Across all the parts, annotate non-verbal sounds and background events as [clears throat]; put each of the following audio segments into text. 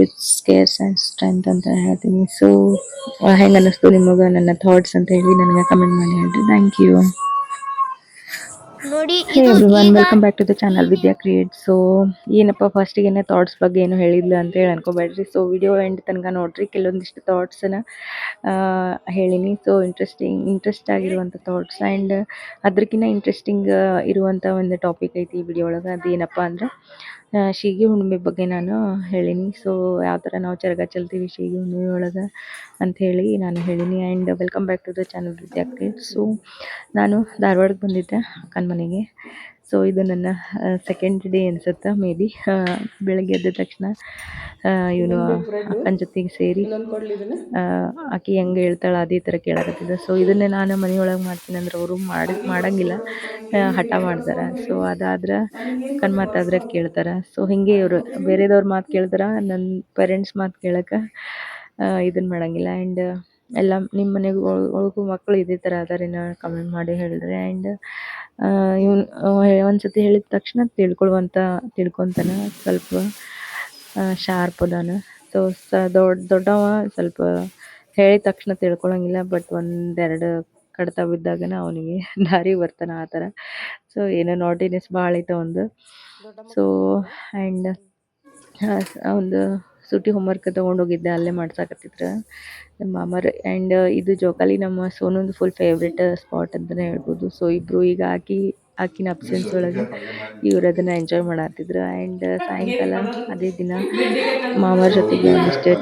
With scarce and strength ಅಂತ ಹೇಳ್ತೀನಿ. So ಹೆಂಗೆ ಅನ್ನಿಸ್ತು ನಿಮಗೆ ನನ್ನ ಥಾಟ್ಸ್ ಅಂತ ಹೇಳಿ ನನಗೆ ಕಮೆಂಟ್ ಮಾಡಿ ಹೇಳ್ರಿ. ಥ್ಯಾಂಕ್ ಯು ನೋಡಿ one everyone welcome back to the channel Vidya create so ಏನಪ್ಪ ಫಸ್ಟಿಗೆ ಥಾಟ್ಸ್ ಬಗ್ಗೆ ಏನು ಹೇಳಿದ್ಲು ಅಂತ ಹೇಳಿ ಅನ್ಕೋಬೇಡ್ರಿ. ಸೊ ವಿಡಿಯೋ ಎಂಡ್ ತನಕ ನೋಡ್ರಿ. ಕೆಲವೊಂದಿಷ್ಟು ಥಾಟ್ಸನ್ನ ಹೇಳಿನಿ. ಸೊ ಇಂಟ್ರೆಸ್ಟಿಂಗ್ ಇಂಟ್ರೆಸ್ಟ್ ಆಗಿರುವಂಥ ಥಾಟ್ಸ್ ಆ್ಯಂಡ್ ಅದಕ್ಕಿಂತ ಇಂಟ್ರೆಸ್ಟಿಂಗ್ ಇರುವಂಥ ಒಂದು ಟಾಪಿಕ್ ಐತಿ ಈ ವಿಡಿಯೋ ಒಳಗೆ. ಅದೇನಪ್ಪ ಅಂದ್ರೆ ಶೀಗೆ ಹುಣ್ಣಿಮೆ ಬಗ್ಗೆ ನಾನು ಹೇಳೀನಿ. ಸೊ ಯಾವ ಥರ ನಾವು ಚರಗ ಚೆಲ್ತೀವಿ ಶೀಗಿ ಹುಣ್ಣಿಮೆ ಒಳಗೆ ಅಂತ ಹೇಳಿ ನಾನು ಹೇಳೀನಿ. And welcome back to the channel Vidya create so ನಾನು ಧಾರವಾಡಕ್ಕೆ ಬಂದಿದ್ದೆ ಅಕ್ಕನ ಮನೆಗೆ. ಸೊ ಇದು ನನ್ನ ಸೆಕೆಂಡ್ ಡೇ ಅನ್ಸುತ್ತೆ ಮೇ ಬಿ ಬೆಳಗ್ಗೆ ಎದ್ದ ತಕ್ಷಣ ಇವನು ಅಕ್ಕನ ಜೊತೆಗೆ ಸೇರಿ ಆಕೆ ಹೆಂಗ ಹೇಳ್ತಾಳೆ ಅದೇ ಥರ ಕೇಳಕತ್ತಿದ್ದ. ಸೊ ಇದನ್ನೇ ನಾನು ಮನೆಯೊಳಗೆ ಮಾಡ್ತೀನಿ ಅಂದ್ರೆ ಅವರು ಮಾಡಿ ಮಾಡಂಗಿಲ್ಲ. ಹಠ ಮಾಡ್ತಾರೆ ಸೊ ಅದಾದ್ರೆ ಅಕ್ಕನ ಮಾತಾದ್ರೆ ಕೇಳ್ತಾರೆ. ಸೊ ಹಿಂಗೆ ಇವರು ಬೇರೆದವ್ರ ಮಾತು ಕೇಳ್ತಾರೆ ನನ್ನ ಪೇರೆಂಟ್ಸ್ ಮಾತು ಕೇಳಕ್ಕೆ ಇದನ್ನ ಮಾಡಂಗಿಲ್ಲ. ಆ್ಯಂಡ್ ಎಲ್ಲ ನಿಮ್ಮ ಮನೆಗೆ ಒಳಗೂ ಮಕ್ಕಳು ಇದೇ ಥರ ಅದಾರೇನೋ ಕಮೆಂಟ್ ಮಾಡಿ ಹೇಳಿದ್ರೆ. ಆ್ಯಂಡ್ ಇವನು ಒಂದು ಸತಿ ಹೇಳಿದ ತಕ್ಷಣ ತಿಳ್ಕೊಳ್ಳುವಂಥ ತಿಳ್ಕೊತಾನೆ ಸ್ವಲ್ಪ ಶಾರ್ಪ್ ಅದಾನ. ಸೊ ಸ ದೊಡ್ಡ ದೊಡ್ಡವ ಸ್ವಲ್ಪ ಹೇಳಿದ ತಕ್ಷಣ ತಿಳ್ಕೊಳಂಗಿಲ್ಲ ಬಟ್ ಒಂದೆರಡು ಕಡತ ಬಿದ್ದಾಗನ ಅವನಿಗೆ [laughs] ದಾರಿ ಬರ್ತಾನೆ ಆ ಥರ. ಸೊ ಏನೋ ನಾಟಿನೆಸ್ ಭಾಳ ಐತೆ ಒಂದು ಸೊ ಆ್ಯಂಡ್ ಒಂದು ಸುಟಿ ಹೋಮ್ವರ್ಕ್ ತೊಗೊಂಡೋಗಿದ್ದೆ, ಅಲ್ಲೇ ಮಾಡ್ಸಾಕತ್ತಿದ್ರು. ನಮ್ಮ ಮಾಮರ್ ಆ್ಯಂಡ್ ಇದು ಜೋಕಾಲಿ ನಮ್ಮ ಸೋನೊಂದು ಫುಲ್ ಫೇವ್ರೆಟ್ ಸ್ಪಾಟ್ ಅಂತಲೇ ಹೇಳ್ಬೋದು. ಸೊ ಇಬ್ಬರು ಈಗ ಆಕಿ, ಆಕಿನ ಅಬ್ಸೆನ್ಸ್ ಒಳಗೆ ಇವ್ರು ಅದನ್ನು ಎಂಜಾಯ್ ಮಾಡತ್ತಿದ್ರು ಆ್ಯಂಡ್ ಸಾಯಂಕಾಲ ಅದೇ ದಿನ ಮಾಮರ ಜೊತೆಗೆ ಒಂದಿಷ್ಟು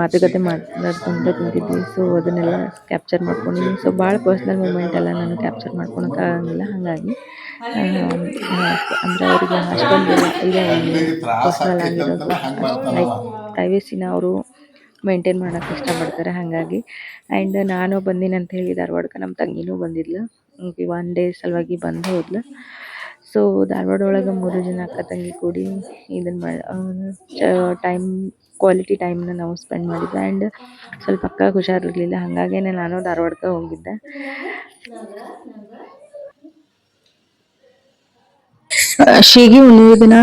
ಮಾತುಕತೆ ಮಾತಾಡ್ಕೊಂಡು ಕುಂತಿದ್ವಿ. ಸೊ ಅದನ್ನೆಲ್ಲ ಕ್ಯಾಪ್ಚರ್ ಮಾಡ್ಕೊಂಡಿದ್ವಿ ಸೊ ಭಾಳ ಪರ್ಸ್ನಲ್ ಮೂಮೆಂಟ್ ಎಲ್ಲ ನಾನು ಕ್ಯಾಪ್ಚರ್ ಮಾಡ್ಕೊಳಕ್ಕಾಗಂಗಿಲ್ಲ ಹಾಗಾಗಿ ಅಂದರೆ ಅವರಿಗೆ ಅಷ್ಟೊಂದು ಪರ್ಸ್ನಲ್ ಆಗಿರೋದು. ಲೈಕ್ ಪ್ರೈವೇಸಿನ ಅವರು ಮೇಂಟೈನ್ ಮಾಡೋಕೆ ಇಷ್ಟಪಡ್ತಾರೆ, ಹಾಗಾಗಿ. ಆ್ಯಂಡ್ ನಾನು ಬಂದೀನಿ ಅಂತ ಹೇಳಿ ಧಾರವಾಡಕ್ಕೆ ನಮ್ಮ ತಂಗಿನೂ ಬಂದಿದ್ಲು. ಒನ್ ಡೇ ಸಲುವಾಗಿ ಬಂದು ಹೋದ್ಲು. ಸೊ ಧಾರವಾಡ ಒಳಗೆ ಮೂರು ಜನ ಅಕ್ಕ ತಂಗಿ ಕೂಡಿ ಇದನ್ನು ಮಾಡಿ ಟೈಮ್ ಕ್ವಾಲಿಟಿ ಟೈಮ್ನ ನಾವು ಸ್ಪೆಂಡ್ ಮಾಡಿದ್ದೆ ಆ್ಯಂಡ್ ಸ್ವಲ್ಪ ಅಕ್ಕ ಹುಷಾರಿರಲಿಲ್ಲ. ಹಾಗಾಗೇ ನಾನು ಧಾರವಾಡಕ್ಕೆ ಹೋಗಿದ್ದೆ. ಶೀಗಿ ಹುಣ್ಣಿಮೆ ದಿನ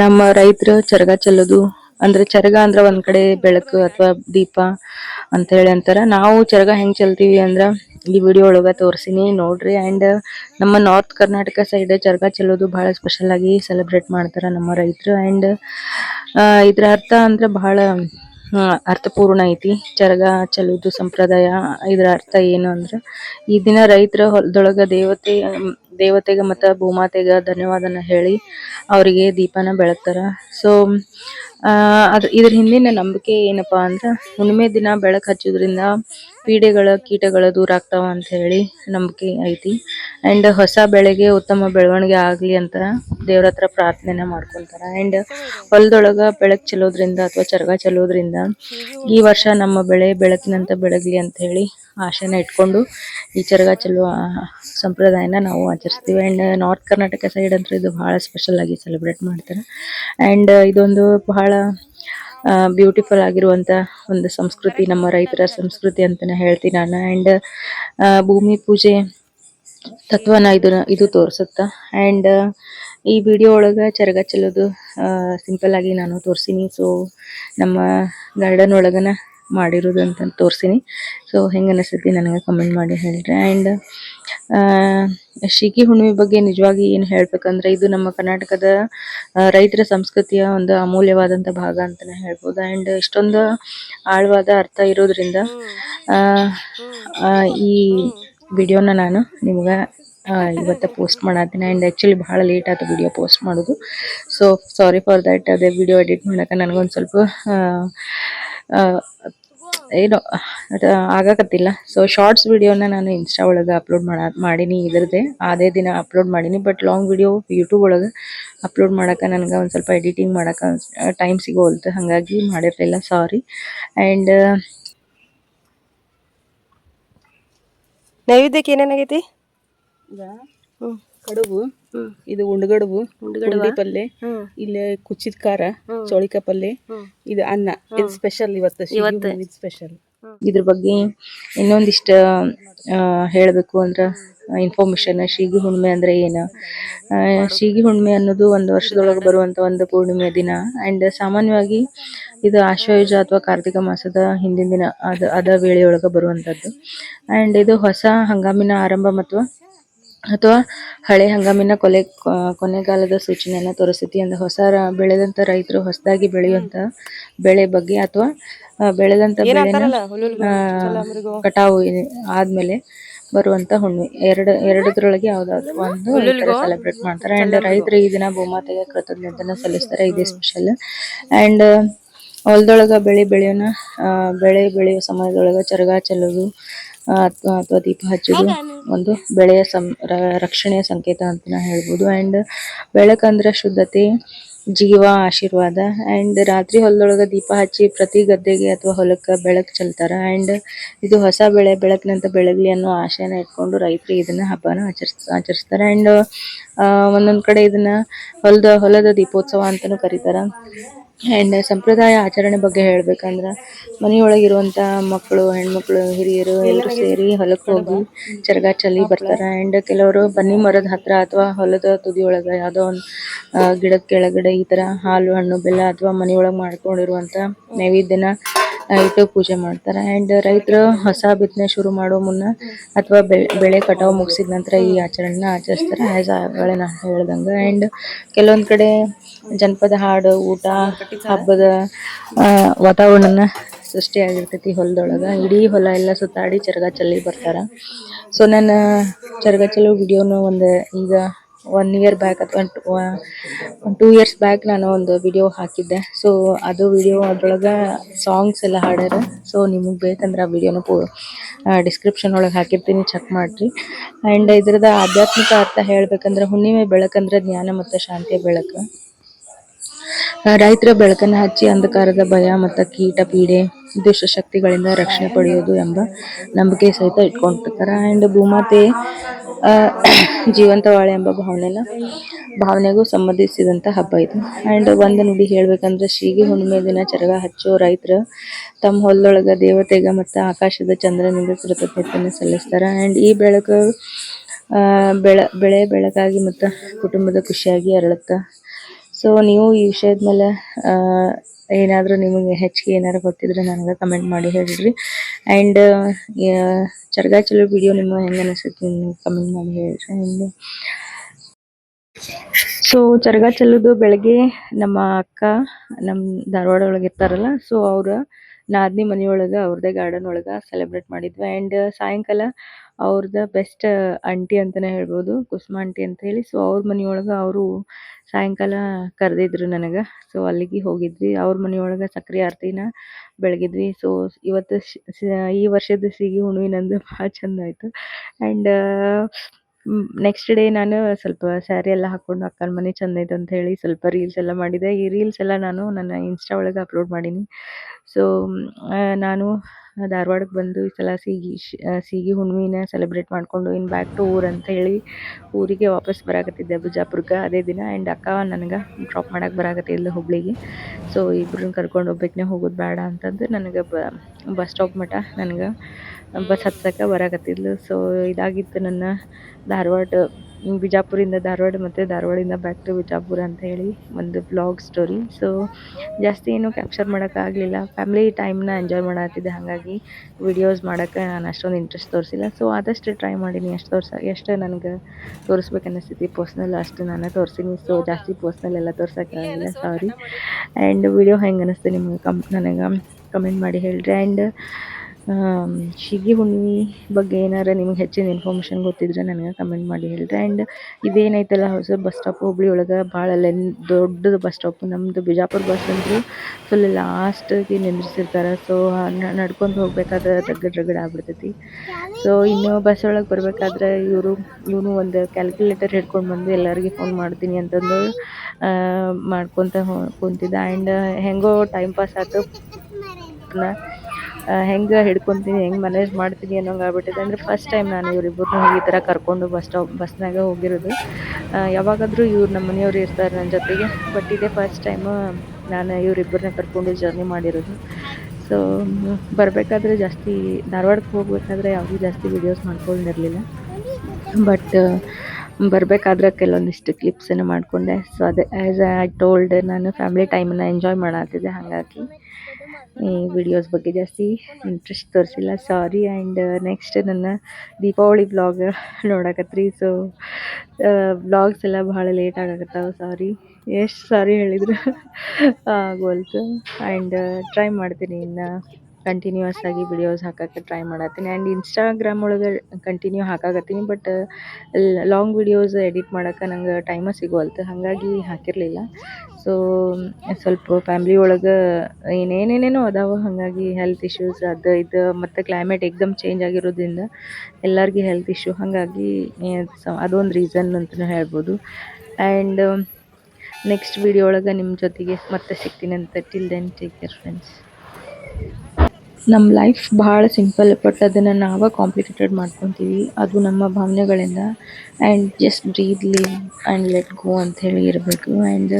ನಮ್ಮ ರೈತರು ಚರಗ ಚೆಲ್ಲೋದು, ಅಂದ್ರೆ ಚರಗ ಅಂದ್ರೆ ಒಂದ್ ಕಡೆ ಬೆಳಕು ಅಥವಾ ದೀಪ ಅಂತ ಹೇಳಿ ಅಂತಾರ. ನಾವು ಚರಗ ಹೆಂಗ್ ಚೆಲ್ತೀವಿ ಅಂದ್ರ ಈ ವಿಡಿಯೋ ಒಳಗೆ ತೋರಿಸಿನಿ. ನೋಡ್ರಿ ಅಂಡ್ ನಮ್ಮ ನಾರ್ತ್ ಕರ್ನಾಟಕ ಸೈಡ್ ಚರಗ ಚೆಲ್ಲೋದು ಬಹಳ ಸ್ಪೆಷಲ್ ಆಗಿ ಸೆಲೆಬ್ರೇಟ್ ಮಾಡ್ತಾರೆ ನಮ್ಮ ರೈತರು. ಅಂಡ್ ಇದ್ರ ಅರ್ಥ ಅಂದ್ರೆ ಬಹಳ ಅರ್ಥಪೂರ್ಣ ಐತಿ ಚರಗ ಚೆಲ್ಲೋದು ಸಂಪ್ರದಾಯ. ಇದ್ರ ಅರ್ಥ ಏನು ಅಂದ್ರೆ, ಈ ದಿನ ರೈತರ ಹೊಲದೊಳಗ ದೇವತೆ, ದೇವತೆಗೆ ಮತ್ತ ಭೂಮಾತೆಗೆ ಧನ್ಯವಾದನ ಹೇಳಿ ಅವರಿಗೆ ದೀಪನ ಬೆಳಗ್ತಾರ. ಸೊ ಅದ್ರ ಇದ್ರ ಹಿಂದಿನ ನಂಬಿಕೆ ಏನಪ್ಪಾ ಅಂದ್ರೆ, ಹುಣ್ಣಿಮೆ ದಿನ ಬೆಳಕು ಹಚ್ಚೋದ್ರಿಂದ ಪೀಡೆಗಳ ಕೀಟಗಳ ದೂರ ಆಗ್ತಾವ ಅಂತ ಹೇಳಿ ನಂಬಿಕೆ ಐತಿ. ಅಂಡ್ ಹೊಸ ಬೆಳೆಗೆ ಉತ್ತಮ ಬೆಳವಣಿಗೆ ಆಗ್ಲಿ ಅಂತ ದೇವ್ರ ಹತ್ರ ಪ್ರಾರ್ಥನೆ ಮಾಡ್ಕೊಂತಾರ. ಅಂಡ್ ಹೊಲದೊಳಗ ಬೆಳಕ್ ಚೆಲ್ಲೋದ್ರಿಂದ ಅಥವಾ ಚರಗ ಚೆಲ್ಲೋದ್ರಿಂದ ಈ ವರ್ಷ ನಮ್ಮ ಬೆಳೆ ಬೆಳಕಿನಂತ ಬೆಳಗ್ಲಿ ಅಂತ ಹೇಳಿ ಆಶೆನ ಇಟ್ಕೊಂಡು ಈ ಚರಗ ಚೆಲ್ಲುವ ಸಂಪ್ರದಾಯನ ನಾವು ಆಚರಿಸ್ತೀವಿ. ಅಂಡ್ ನಾರ್ತ್ ಕರ್ನಾಟಕ ಸೈಡ್ ಅಂತ ಇದು ಬಹಳ ಸ್ಪೆಷಲ್ ಆಗಿ ಸೆಲೆಬ್ರೇಟ್ ಮಾಡ್ತಾರೆ. ಅಂಡ್ ಇದೊಂದು ಬಹಳ ಬ್ಯೂಟಿಫುಲ್ ಆಗಿರುವಂತ ಒಂದು ಸಂಸ್ಕೃತಿ, ನಮ್ಮ ರೈತರ ಸಂಸ್ಕೃತಿ ಅಂತಾನೆ ಹೇಳ್ತೀನಿ ನಾನು. ಅಂಡ್ ಭೂಮಿ ಪೂಜೆ ತತ್ವನ ಇದು ಇದು ತೋರ್ಸುತ್ತ? ಅಂಡ್ ಈ ವಿಡಿಯೋ ಒಳಗ ಚರಗ ಚೆಲ್ಲೋದು ಸಿಂಪಲ್ ಆಗಿ ನಾನು ತೋರ್ಸಿನಿ. ಸೊ ನಮ್ಮ ಗಾರ್ಡನ್ ಒಳಗನ ಮಾಡಿರೋದು ಅಂತ ತೋರಿಸಿನಿ. ಸೊ ಹೆಂಗೆ ಅನಿಸ್ತೈತಿ ನನಗೆ ಕಮೆಂಟ್ ಮಾಡಿ ಹೇಳ್ರಿ. ಆ್ಯಂಡ್ ಶಿಗಿ ಹುಣ್ಣಿಮೆ ಬಗ್ಗೆ ನಿಜವಾಗಿ ಏನು ಹೇಳ್ಬೇಕಂದ್ರೆ ಇದು ನಮ್ಮ ಕರ್ನಾಟಕದ ರೈತರ ಸಂಸ್ಕೃತಿಯ ಒಂದು ಅಮೂಲ್ಯವಾದಂಥ ಭಾಗ ಅಂತಲೇ ಹೇಳ್ಬೋದು. ಆ್ಯಂಡ್ ಇಷ್ಟೊಂದು ಆಳವಾದ ಅರ್ಥ ಇರೋದ್ರಿಂದ ಈ ವಿಡಿಯೋನ ನಾನು ನಿಮ್ಗೆ ಇವತ್ತು ಪೋಸ್ಟ್ ಮಾಡತ್ತೀನಿ ಆ್ಯಂಡ್ ಆ್ಯಕ್ಚುಲಿ ಭಾಳ ಲೇಟ್ ಆಯ್ತು ವಿಡಿಯೋ ಪೋಸ್ಟ್ ಮಾಡೋದು. ಸೊ ಸಾರಿ ಫಾರ್ ದ್ಯಾಟ್ ಅದೇ ವಿಡಿಯೋ ಎಡಿಟ್ ಮಾಡೋಕೆ ನನಗೊಂದು ಸ್ವಲ್ಪ ಏನು ಆಗಕತ್ತಿಲ್ಲ ಆಗಾಕತ್ತಿಲ್ಲ. ಸೊ ಶಾರ್ಟ್ಸ್ ವಿಡಿಯೋನ ನಾನು ಇನ್ಸ್ಟಾ ಒಳಗೆ ಅಪ್ಲೋಡ್ ಮಾಡ ಮಾಡೀನಿ ಇದ್ರದ್ದೇ. ಅದೇ ದಿನ ಅಪ್ಲೋಡ್ ಮಾಡೀನಿ ಬಟ್ ಲಾಂಗ್ ವಿಡಿಯೋ ಯೂಟ್ಯೂಬ್ ಒಳಗೆ ಅಪ್ಲೋಡ್ ಮಾಡೋಕೆ ನನಗೆ ಒಂದು ಸ್ವಲ್ಪ ಎಡಿಟಿಂಗ್ ಮಾಡೋಕೆ ಟೈಮ್ ಸಿಗೋಲ್ತು. ಹಾಗಾಗಿ ಮಾಡಿರಲಿಲ್ಲ ಸಾರಿ ಆ್ಯಂಡ್ ನೈವೇದ್ಯಕ್ಕೆ ಏನೇನಾಗೈತಿ? ಹ್ಞೂ ಕಡುಬು. ಇದು ಉಂಡಗಡುಬು ಉಂಡ್ಗಡಿ ಪಲ್ಲೆ ಇಲ್ಲಿ ಕುಚ್ಚಿದ ಖಾರ ಚೌಳಿಕಾಯಿ ಪಲ್ಲೆ ಇದು ಅನ್ನ. ಇದು ಸ್ಪೆಷಲ್ ಇವತ್ತು. ಸ್ಪೆಷಲ್ ಇದ್ರ ಬಗ್ಗೆ ಇನ್ನೊಂದಿಷ್ಟ ಹೇಳಬೇಕು ಅಂದ್ರೆ ಇನ್ಫಾರ್ಮೇಷನ್ ಶೀಗಿ ಹುಣ್ಣಿಮೆ ಅಂದ್ರೆ ಏನು? ಆ, ಶೀಗಿ ಹುಣ್ಣಿಮೆ ಅನ್ನೋದು ಒಂದು ವರ್ಷದೊಳಗೆ ಬರುವಂತ ಒಂದು ಪೂರ್ಣಿಮೆ ದಿನ. ಅಂಡ್ ಸಾಮಾನ್ಯವಾಗಿ ಇದು ಆಶ್ವಯುಜ ಅಥವಾ ಕಾರ್ತಿಕ ಮಾಸದ ಹಿಂದಿನ ದಿನ ಅದ ಅದ ವೇಳೆಯೊಳಗೆ ಬರುವಂತದ್ದು. ಅಂಡ್ ಇದು ಹೊಸ ಹಂಗಾಮಿನ ಆರಂಭ ಮತ್ತು ಅಥವಾ ಹಳೆ ಹಂಗಾಮಿನ ಕೊಲೆ ಕೊನೆಗಾಲದ ಸೂಚನೆಯನ್ನು ತೋರಿಸ್ತೈತಿ ಅಂದ್ರೆ ಹೊಸ ಬೆಳೆದಂತ ರೈತರು ಹೊಸದಾಗಿ ಬೆಳೆಯುವಂಥ ಬೆಳೆ ಬಗ್ಗೆ ಅಥವಾ ಆ, ಬೆಳೆದಂತ ಬೆಳೆನ ಕಟಾವು ಆದ್ಮೇಲೆ ಬರುವಂತ ಹುಣ್ಣಿಮೆ ಎರಡು ಎರಡದ್ರೊಳಗೆ ಯಾವ್ದಾದ್ರು ಒಂದು ಸೆಲೆಬ್ರೇಟ್ ಮಾಡ್ತಾರೆ. ಅಂಡ್ ರೈತರು ಈ ದಿನ ಭೂಮಾತೆಗೆ ಕೃತಜ್ಞತೆನ ಸಲ್ಲಿಸ್ತಾರೆ. ಇದೇ ಸ್ಪೆಷಲ್ ಅಂಡ್ ಹೊಲದೊಳಗ ಬೆಳೆ ಬೆಳೆಯೋನ ಆ, ಬೆಳೆ ಬೆಳೆಯೋ ಸಮಯದೊಳಗ ಚರಗ ಚೆಲ್ಲೋದು ಅಥವಾ ದೀಪ ಹಚ್ಚೋದು ಒಂದು ಬೆಳೆಯ ಸಂ ರಕ್ಷಣೆಯ ಸಂಕೇತ ಅಂತ ಹೇಳ್ಬೋದು. ಅಂಡ್ ಬೆಳಕಂದ್ರ ಶುದ್ಧತೆ, ಜೀವ, ಆಶೀರ್ವಾದ. ಅಂಡ್ ರಾತ್ರಿ ಹೊಲದೊಳಗ ದೀಪ ಹಚ್ಚಿ ಪ್ರತಿ ಗದ್ದೆಗೆ ಅಥವಾ ಹೊಲಕ್ಕೆ ಬೆಳಕು ಚೆಲ್ತಾರ. ಅಂಡ್ ಇದು ಹೊಸ ಬೆಳೆ, ಬೆಳಕಿನಂತ ಬೆಳಗ್ಲಿ ಅನ್ನೋ ಆಶಯನ ಇಟ್ಕೊಂಡು ರೈತರು ಇದನ್ನ ಹಬ್ಬನ ಆಚರಿಸ್, ಆಚರಿಸ್ತಾರೆ. ಅಂಡ್ ಒಂದೊಂದು ಕಡೆ ಇದನ್ನ ಹೊಲದ ಹೊಲದ ದೀಪೋತ್ಸವ ಅಂತಾನೂ ಕರೀತಾರ. ಅಂಡ್ ಸಂಪ್ರದಾಯ ಆಚರಣೆ ಬಗ್ಗೆ ಹೇಳ್ಬೇಕಂದ್ರೆ ಮನೆಯೊಳಗಿರುವಂಥ ಮಕ್ಕಳು ಹೆಣ್ಮಕ್ಳು, ಹಿರಿಯರು ಎಲ್ಲರೂ ಸೇರಿ ಹೊಲಕ್ಕೆ ಹೋಗಿ ಚರಗ ಚಲಿ ಬರ್ತಾರೆ. ಆ್ಯಂಡ್ ಕೆಲವರು ಬನ್ನಿ ಮರದ ಹತ್ರ ಅಥವಾ ಹೊಲದ ತುದಿಯೊಳಗೆ ಯಾವುದೋ ಒಂದು ಗಿಡದ ಕೆಳಗಡೆ ಈ ತರ ಹಾಲು, ಹಣ್ಣು, ಬೆಲ್ಲ ಅಥವಾ ಮನೆಯೊಳಗೆ ಮಾಡ್ಕೊಂಡಿರುವಂತ ನೈವೇದ್ಯನ ಇಟ್ಟು ಪೂಜೆ ಮಾಡ್ತಾರೆ. ಅಂಡ್ ರೈತರು ಹೊಸ ಬಿತ್ತನೆ ಶುರು ಮಾಡೋ ಮುನ್ನ ಅಥವಾ ಬೆಳೆ ಕಟಾವು ಮುಗಿಸಿದ ನಂತರ ಈ ಆಚರಣೆನ ಆಚರಿಸ್ತಾರೆ. ಆಸ್ ಆಗಲೇ ನಾನು ಹೇಳ್ದಂಗೆ. ಅಂಡ್ ಕೆಲವೊಂದು ಕಡೆ ಜನಪದ ಹಾಡು, ಊಟ, ಹಬ್ಬದ ವಾತಾವರಣನ ವಾತಾವರಣನ ಸೃಷ್ಟಿಯಾಗಿರ್ತೈತಿ ಹೊಲದೊಳಗ. ಇಡೀ ಹೊಲ ಎಲ್ಲ ಸುತ್ತಾಡಿ ಚರಗ ಚಲ್ಲಿ ಬರ್ತಾರ. ಸೊ ನಾನು ಚರಗ ಚೆಲ್ಲೋ ವಿಡಿಯೋನು ಒಂದು ಈಗ ಒನ್ ಇಯರ್ ಬ್ಯಾಕ್ ಅಥವಾ ಟೂ ಇಯರ್ಸ್ ಬ್ಯಾಕ್ ನಾನು ಒಂದು ವಿಡಿಯೋ ಹಾಕಿದ್ದೆ. ಸೊ ಅದು ವಿಡಿಯೋ ಅದ್ರೊಳಗೆ ಸಾಂಗ್ಸ್ ಎಲ್ಲ ಹಾಡ್ಯಾರ. ಸೊ ನಿಮಗೆ ಬೇಕಂದ್ರೆ ಆ ವಿಡಿಯೋನ ಪೂ ಡಿಸ್ಕ್ರಿಪ್ಷನ್ ಒಳಗೆ ಹಾಕಿರ್ತೀನಿ ಚೆಕ್ ಮಾಡಿರಿ. ಆ್ಯಂಡ್ ಇದ್ರದ ಆಧ್ಯಾತ್ಮಿಕ ಅರ್ಥ ಹೇಳ್ಬೇಕಂದ್ರೆ ಹುಣ್ಣಿಮೆ ಬೆಳಕಂದ್ರೆ ಜ್ಞಾನ ಮತ್ತು ಶಾಂತಿಯ ಬೆಳಕು. ರೈತರ ಬೆಳಕನ್ನು ಹಚ್ಚಿ ಅಂಧಕಾರದ ಭಯ ಮತ್ತು ಕೀಟ ಪೀಡೆ ದುಷ್ಟಶಕ್ತಿಗಳಿಂದ ರಕ್ಷಣೆ ಪಡೆಯೋದು ಎಂಬ ನಂಬಿಕೆ ಸಹಿತ ಇಟ್ಕೊಂಡಿರ್ತಾರೆ. ಆ್ಯಂಡ್ ಭೂಮಾತೆ [clears throat] ಜೀವಂತವಾಳೆ ಎಂಬ ಭಾವನೆನ ಭಾವನೆಗೂ ಸಂಬಂಧಿಸಿದಂಥ ಹಬ್ಬ ಇದು. ಅಂಡ್ ಒಂದು ನುಡಿ ಹೇಳ್ಬೇಕಂದ್ರೆ ಶೀಗಿ ಹುಣ್ಣಿಮೆ ದಿನ ಚರಗ ಹಚ್ಚೋ ರೈತರು ತಮ್ಮ ಹೊಲದೊಳಗೆ ದೇವತೆಗೆ ಮತ್ತು ಆಕಾಶದ ಚಂದ್ರನಿಂದ ಕೃತಜ್ಞತೆಯನ್ನು ಸಲ್ಲಿಸ್ತಾರೆ. ಅಂಡ್ ಈ ಬೆಳಕು ಬೆಳ, ಬೆಳೆ ಬೆಳಕಾಗಿ ಮತ್ತು ಕುಟುಂಬದ ಖುಷಿಯಾಗಿ ಅರಳುತ್ತೆ. ಸೊ ನೀವು ಈ ವಿಷಯದ ಮೇಲೆ ಏನಾದರೂ ನಿಮಗೆ ಹೆಚ್ಚಿಗೆ ಏನಾದ್ರು ಗೊತ್ತಿದ್ರೆ ನನಗೆ ಕಮೆಂಟ್ ಮಾಡಿ ಹೇಳ್ರಿ. ಆ್ಯಂಡ್ ಚರ್ಗಾ ಚಲೋ ವಿಡಿಯೋ ನಿಮ್ಮ ಹೆಂಗೆ ಅನಿಸುತ್ತೆ ಕಮೆಂಟ್ ಮಾಡಿ ಹೇಳ್ರಿ. ಆ್ಯಂಡ್ ಸೊ ಚರ್ಗಾ ಚಲೋದು ಬೆಳಗ್ಗೆ ನಮ್ಮ ಅಕ್ಕ ನಮ್ಮ ಧಾರವಾಡ ಒಳಗೆ ಇರ್ತಾರಲ್ಲ ಸೊ ಅವ್ರ ನಾದಿನಿ ಮನೆಯೊಳಗೆ ಅವ್ರದೇ ಗಾರ್ಡನ್ ಒಳಗೆ ಸೆಲೆಬ್ರೇಟ್ ಮಾಡಿದ್ವಿ. ಆ್ಯಂಡ್ ಸಾಯಂಕಾಲ ಅವ್ರದ್ದು ಬೆಸ್ಟ್ ಆಂಟಿ ಅಂತಾನೆ ಹೇಳ್ಬೋದು, ಕುಸುಮ ಆಂಟಿ ಅಂತ ಹೇಳಿ. ಸೊ ಅವ್ರ ಮನೆಯೊಳಗೆ ಅವರು ಸಾಯಂಕಾಲ ಕರೆದಿದ್ರು ನನಗೆ. ಸೊ ಅಲ್ಲಿಗೆ ಹೋಗಿದ್ವಿ. ಅವ್ರ ಮನೆಯೊಳಗೆ ಸಕ್ರೆ ಆರತಿನ ಬೆಳಗಿದ್ವಿ. ಸೊ ಇವತ್ತು ಈ ವರ್ಷದ ಸಿಗಿ ಹುಣ್ಣಿಮೆ ನಂದು ಭಾಳ ಚಂದ ಆಯಿತು. ಆ್ಯಂಡ್ ನೆಕ್ಸ್ಟ್ ಡೇ ನಾನು ಸ್ವಲ್ಪ ಸ್ಯಾರಿ ಎಲ್ಲ ಹಾಕ್ಕೊಂಡು ಅಕ್ಕನ ಮನೆ ಚಂದ ಐತೆ ಅಂತ ಹೇಳಿ ಸ್ವಲ್ಪ ರೀಲ್ಸ್ ಎಲ್ಲ ಮಾಡಿದೆ. ಈ ರೀಲ್ಸ್ ಎಲ್ಲ ನಾನು ನನ್ನ ಇನ್ಸ್ಟಾ ಒಳಗೆ ಅಪ್ಲೋಡ್ ಮಾಡೀನಿ. ಸೊ ನಾನು ಧಾರವಾಡಕ್ಕೆ ಬಂದು ಈ ಸಲ ಸೀಗಿ ಸೀಗಿ ಹುಣ್ಣಿಮೆನ ಸೆಲೆಬ್ರೇಟ್ ಮಾಡಿಕೊಂಡು ಇನ್ನು ಬ್ಯಾಕ್ ಟು ಊರ್ ಅಂತ ಹೇಳಿ ಊರಿಗೆ ವಾಪಸ್ ಬರಾಕತ್ತಿದ್ದೆ ಬಿಜಾಪುರಕ್ಕೆ ಅದೇ ದಿನ ಆ್ಯಂಡ್ ಅಕ್ಕ ನನಗೆ ಡ್ರಾಪ್ ಮಾಡಕ್ಕೆ ಬರಾಕತ್ತಿದ್ಲು ಹುಬ್ಳಿಗೆ. ಸೊ ಇಬ್ಬರನ್ನ ಕರ್ಕೊಂಡು ಒಬ್ಬಾಕಿನೇ ಹೋಗೋದು ಬೇಡ ಅಂತಂದು ನನಗೆ ಬಸ್ ಸ್ಟಾಪ್ ಮಟ್ಟ ನನಗೆ ಬಸ್ ಹತ್ತಕ್ಕೆ ಬರಾಕತ್ತಿದ್ಲು. ಸೊ ಇದಾಗಿತ್ತು ನನ್ನ ಧಾರವಾಡ ಬಿಜಾಪುರಿಂದ ಧಾರವಾಡ ಮತ್ತು ಧಾರವಾಡಿಂದ ಬ್ಯಾಕ್ ಟು ಬಿಜಾಪುರ ಅಂತ ಹೇಳಿ ಒಂದು ಬ್ಲಾಗ್ ಸ್ಟೋರಿ ಸೊ ಜಾಸ್ತಿ ಏನು ಕ್ಯಾಪ್ಚರ್ ಮಾಡೋಕ್ಕಾಗಲಿಲ್ಲ ಫ್ಯಾಮ್ಲಿ ಟೈಮ್ನ ಎಂಜಾಯ್ ಮಾಡತ್ತಿದ್ದೆ ಹಾಗಾಗಿ ವಿಡಿಯೋಸ್ ಮಾಡೋಕ್ಕೆ ನಾನು ಅಷ್ಟೊಂದು ಇಂಟ್ರೆಸ್ಟ್ ತೋರಿಸಿಲ್ಲ. ಸೊ ಆದಷ್ಟು ಟ್ರೈ ಮಾಡೀನಿ. ಎಷ್ಟು ತೋರ್ಸ, ಎಷ್ಟು ನನಗೆ ತೋರಿಸ್ಬೇಕು ಅನ್ನಿಸ್ತೈತಿ ಪರ್ಸ್ನಲ್ ಅಷ್ಟು ನಾನು ತೋರ್ಸೀನಿ. ಸೊ ಜಾಸ್ತಿ ಪರ್ಸ್ನಲ್ ಎಲ್ಲ ತೋರ್ಸೋಕ್ಕಾಗಿಲ್ಲ ಸಾರಿ ಆ್ಯಂಡ್ ವಿಡಿಯೋ ಹೆಂಗೆ ಅನ್ನಿಸ್ತು ನಿಮ್ಗೆ? ಕಮ್, ನನಗೆ ಕಮೆಂಟ್ ಮಾಡಿ ಹೇಳ್ರಿ. ಆ್ಯಂಡ್ ಶಿಗಿ ಹುಣ್ಣಿ ಬಗ್ಗೆ ಏನಾರ ನಿಮ್ಗೆ ಹೆಚ್ಚಿನ ಇನ್ಫಾರ್ಮೇಷನ್ ಗೊತ್ತಿದ್ರೆ ನನಗೆ ಕಮೆಂಟ್ ಮಾಡಿ ಹೇಳ್ರಿ. ಆ್ಯಂಡ್ ಇದೇನೈತಲ್ಲ, ಹೊಸ ಬಸ್ ಸ್ಟಾಪ್ ಹುಬ್ಳಿ ಒಳಗೆ ಭಾಳ ಲೆನ್ ದೊಡ್ಡದು ಬಸ್ ಸ್ಟಾಪ್ ನಮ್ಮದು ಬಿಜಾಪುರ ಬಸ್ ಅಂತೂ ಫುಲ್ ಲಾಸ್ಟಿಗೆ ನಿಂದ್ರಿಸಿರ್ತಾರೆ. ಸೊ ನಡ್ಕೊಂಡು ಹೋಗ್ಬೇಕಾದ್ರೆ ರಗಡ್ ರಗಡ್ ಆಗ್ಬಿಡ್ತೈತಿ. ಸೊ ಇನ್ನು ಬಸ್ ಒಳಗೆ ಬರಬೇಕಾದ್ರೆ ಇವರು, ಇವನು ಒಂದು ಕ್ಯಾಲ್ಕುಲೇಟರ್ ಹಿಡ್ಕೊಂಡು ಬಂದು ಎಲ್ಲರಿಗೆ ಫೋನ್ ಮಾಡ್ತೀನಿ ಅಂತಂದು ಮಾಡ್ಕೊತ ಕುಂತಿದ್ದ. ಆ್ಯಂಡ್ ಹೆಂಗೋ ಟೈಮ್ ಪಾಸ್ ಆಯ್ತು ಹೆಂಗೆ ಹಿಡ್ಕೊತೀನಿ, ಹೆಂಗೆ ಮ್ಯಾನೇಜ್ ಮಾಡ್ತೀನಿ ಅನ್ನೋಂಗೆ ಆಗ್ಬಿಟ್ಟಿದೆ. ಅಂದ್ರೆ ಫಸ್ಟ್ ಟೈಮ್ ನಾನು ಇವರಿಬ್ಬರನ್ನೂ ಈ ಥರ ಕರ್ಕೊಂಡು ಬಸ್ ಸ್ಟಾಪ್ ಬಸ್ನಾಗ ಹೋಗಿರೋದು. ಯಾವಾಗಾದರೂ ಇವ್ರು ನಮ್ಮ ಮನೆಯವ್ರು ಇರ್ತಾರೆ ನನ್ನ ಜೊತೆಗೆ ಬಟ್ ಇದೇ ಫಸ್ಟ್ ಟೈಮ್ ನಾನು ಇವರಿಬ್ಬರನ್ನ ಕರ್ಕೊಂಡು ಜರ್ನಿ ಮಾಡಿರೋದು. ಸೊ ಬರಬೇಕಾದ್ರೆ ಜಾಸ್ತಿ ಧಾರವಾಡಕ್ಕೆ ಹೋಗ್ಬೇಕಾದ್ರೆ ಯಾವುದೂ ಜಾಸ್ತಿ ವೀಡಿಯೋಸ್ ಮಾಡ್ಕೊಂಡಿರಲಿಲ್ಲ ಬಟ್ ಬರಬೇಕಾದ್ರೆ ಕೆಲವೊಂದಿಷ್ಟು ಕ್ಲಿಪ್ಸನ್ನು ಮಾಡಿಕೊಂಡೆ. ಸೊ ಅದೇ ಆ್ಯಸ್ ಐ ಟೋಲ್ಡ್ ನಾನು ಫ್ಯಾಮಿಲಿ ಟೈಮನ್ನು ಎಂಜಾಯ್ ಮಾಡತ್ತಿದ್ದೆ ಹಾಗಾಗಿ. ಈ ವಿಡಿಯೋಸ್ ಬಗ್ಗೆ ಜಾಸ್ತಿ ಇಂಟ್ರೆಸ್ಟ್ ತೋರಿಸಿಲ್ಲ. ಸಾರಿ ಆ್ಯಂಡ್ ನೆಕ್ಸ್ಟ್ ನನ್ನ ದೀಪಾವಳಿ ಬ್ಲಾಗ್ ನೋಡಕತ್ರಿ. ಸೊ ಬ್ಲಾಗ್ಸ್ ಎಲ್ಲ ಭಾಳ ಲೇಟ್ ಆಗಕತ್ತಾವ. ಸಾರಿ ಎಷ್ಟು ಸಾರಿ ಹೇಳಿದ್ರು. [laughs] ಆಗೋಲ್ತು. ಆ್ಯಂಡ್ ಟ್ರೈ ಮಾಡ್ತೀನಿ ಇನ್ನು. ಕಂಟಿನ್ಯೂಯಸ್ ಆಗಿ ವಿಡಿಯೋಸ್ ಹಾಕಕ್ಕೆ ಟ್ರೈ ಮಾಡತ್ತೀನಿ. ಆ್ಯಂಡ್ ಇನ್ಸ್ಟಾಗ್ರಾಮ್ ಒಳಗೆ ಕಂಟಿನ್ಯೂ ಹಾಕಾಕತ್ತೀನಿ ಬಟ್ ಲಾಂಗ್ ವಿಡಿಯೋಸ್ ಎಡಿಟ್ ಮಾಡಕ್ಕೆ ನಂಗೆ ಟೈಮ ಸಿಗೋಲ್ತು ಹಾಗಾಗಿ ಹಾಕಿರಲಿಲ್ಲ. ಸೊ ಸ್ವಲ್ಪ ಫ್ಯಾಮ್ಲಿ ಒಳಗೆ ಏನೇನೇನೇನೋ ಅದಾವ, ಹಾಗಾಗಿ ಹೆಲ್ತ್ ಇಶ್ಯೂಸ್ ಅದು ಇದು, ಮತ್ತು ಕ್ಲೈಮೇಟ್ ಎಕ್ದಮ್ ಚೇಂಜ್ ಆಗಿರೋದ್ರಿಂದ ಎಲ್ಲರಿಗೂ ಹೆಲ್ತ್ ಇಶ್ಯೂ ಹಾಗಾಗಿ ಅದೊಂದು ರೀಸನ್ ಅಂತಲೂ ಹೇಳ್ಬೋದು. ಆ್ಯಂಡ್ ನೆಕ್ಸ್ಟ್ ವಿಡಿಯೋ ಒಳಗೆ ನಿಮ್ಮ ಜೊತೆಗೆ ಮತ್ತೆ ಸಿಗ್ತೀನಿ ಅಂತ. Till then take care friends ನಮ್ಮ ಲೈಫ್ ಭಾಳ ಸಿಂಪಲ್ ಬಟ್ ಅದನ್ನು ನಾವೇ ಕಾಂಪ್ಲಿಕೇಟೆಡ್ ಮಾಡ್ಕೊತೀವಿ. ಅದು ನಮ್ಮ ಭಾವನೆಗಳಿಂದ. And just breathe live and let go ಹೇಳಿ ಇರಬೇಕು. ಆ್ಯಂಡ್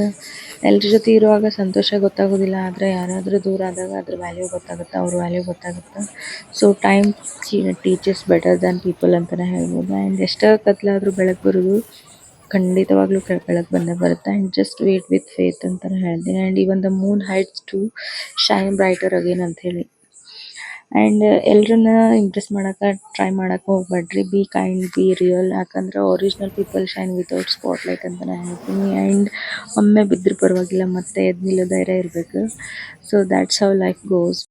ಎಲ್ಲರ ಜೊತೆ ಇರುವಾಗ ಸಂತೋಷ ಗೊತ್ತಾಗೋದಿಲ್ಲ, ಆದರೆ ಯಾರಾದರೂ ದೂರ ಆದಾಗ ಅದ್ರ ವ್ಯಾಲ್ಯೂ ಗೊತ್ತಾಗುತ್ತೆ, ಅವ್ರ ವ್ಯಾಲ್ಯೂ ಗೊತ್ತಾಗುತ್ತೆ. So time teachers better than people ಅಂತಲೇ ಹೇಳ್ಬೋದು. ಆ್ಯಂಡ್ ಎಷ್ಟೇ ಕತ್ಲಾದರೂ ಬೆಳಕು ಬರೋದು, ಖಂಡಿತವಾಗ್ಲೂ ಕೆಳಗೆ ಬಂದೇ ಬರುತ್ತೆ. And just wait with faith ಅಂತಲೇ ಹೇಳ್ತೀನಿ. And even the moon heights to shine brighter again ಅಂತ ಹೇಳಿ ಎಲ್ಲರನ್ನ ಇಂಪ್ರೆಸ್ ಮಾಡಾಕ ಟ್ರೈ ಮಾಡಕ್ಕ ಹೋಗಬ್ಯಾಡ್ರಿ. ಬಿ ಕೈಂಡ್ ಬಿ ರಿಯಲ್ ಯಾಕಂದ್ರೆ original people shine without spotlight ಅಂತ ನಾ ಹೇಳ್ತೀನಿ. ಅಂಡ್ ಒಮ್ಮೆ ಬಿದ್ದರೂ ಪರವಾಗಿಲ್ಲ, ಮತ್ತೆ ಎದ್ದು ನಿಲ್ಲೋ ಧೈರ್ಯ ಇರಬೇಕು. So that's how life goes